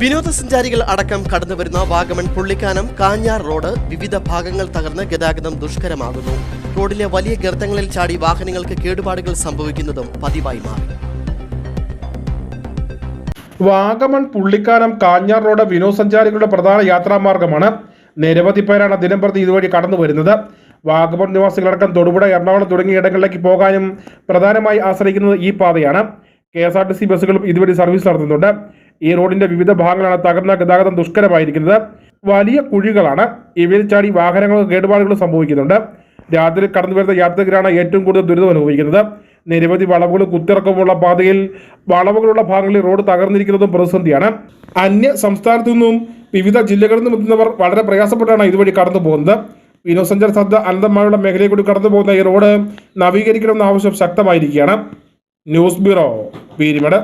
വിനോദസഞ്ചാരികൾ അടക്കം കടന്നുവരുന്ന വാഗമൺ പുള്ളിക്കാനം കാഞ്ഞാർ റോഡ് വിവിധ ഭാഗങ്ങൾ തകർന്ന് ഗതാഗതം ദുഷ്കരമാകുന്നു. റോഡിലെ വലിയ ഗർത്തങ്ങളിൽ ചാടി വാഹനങ്ങൾക്ക് കേടുപാടുകൾ സംഭവിക്കുന്നതും പതിവായി മാറി. വാഗമൺ പുള്ളിക്കാനം കാഞ്ഞാർ റോഡ് വിനോദസഞ്ചാരികളുടെ പ്രധാന യാത്രാമാർഗമാണ് നിരവധി പേരാണ് ദിനംപ്രതി ഇതുവഴി കടന്നു വരുന്നത്. വാഗമൺ നിവാസികളടക്കം തൊടുപുഴ എറണാകുളം തുടങ്ങിയ ഇടങ്ങളിലേക്ക് പോകാനും പ്രധാനമായി ആശ്രയിക്കുന്നത് ഈ പാതയാണ്. K S R T C ബസ്സുകളും ഇതുവഴി സർവീസ് നടത്തുന്നുണ്ട്. ഈ റോഡിന്റെ വിവിധ ഭാഗങ്ങളാണ് തകർന്ന ഗതാഗതം ദുഷ്കരമായിരിക്കുന്നത്. വലിയ കുഴികളാണ്. ഇവയിൽ ചാടി വാഹനങ്ങളും കേടുപാടുകളും സംഭവിക്കുന്നുണ്ട്. രാത്രി കടന്നു വരുന്ന യാത്രികരാണ് ഏറ്റവും കൂടുതൽ ദുരിതം അനുഭവിക്കുന്നത്. നിരവധി വളവുകൾ കുത്തിറക്കമുള്ള പാതയിൽ വളവുകളുള്ള ഭാഗങ്ങളിൽ റോഡ് തകർന്നിരിക്കുന്നതും പ്രതിസന്ധിയാണ്. അന്യ സംസ്ഥാനത്തു നിന്നും വിവിധ ജില്ലകളിൽ നിന്നും എത്തുന്നവർ വളരെ പ്രയാസപ്പെട്ടാണ് ഇതുവഴി കടന്നു പോകുന്നത്. വിനോദസഞ്ചാര സാധ്യത അനന്തമായുള്ള മേഖലയിൽ കൂടി കടന്നു പോകുന്ന ഈ റോഡ് നവീകരിക്കണമെന്ന ആവശ്യം ശക്തമായിരിക്കുകയാണ്. News bureau Peermade.